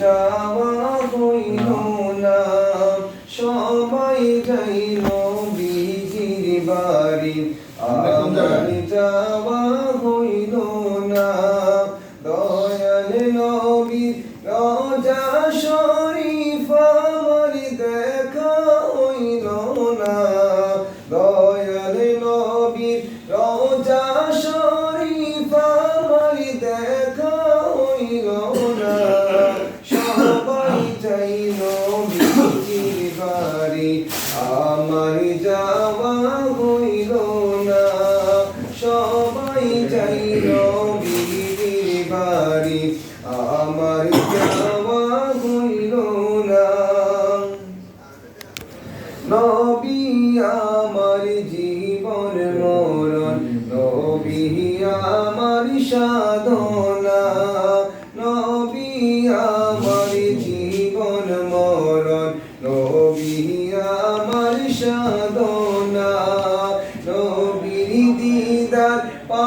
যাওয়া সবাই যাইল বিজির বাড়ি আমার যাওয়া হইল না দয়াল নবীর রজা দেখা হইল না। দয়াল নবীর আমার যাওয়া হইল না। সবাই যাইল বিজির বাড়ি। আমার যাওয়া হইল না। নবী আমার জীবন মরণ, নবী আমার সাধনা। নবী আমার জীবন মরণ আমার সাধনা নবীর দিদার পা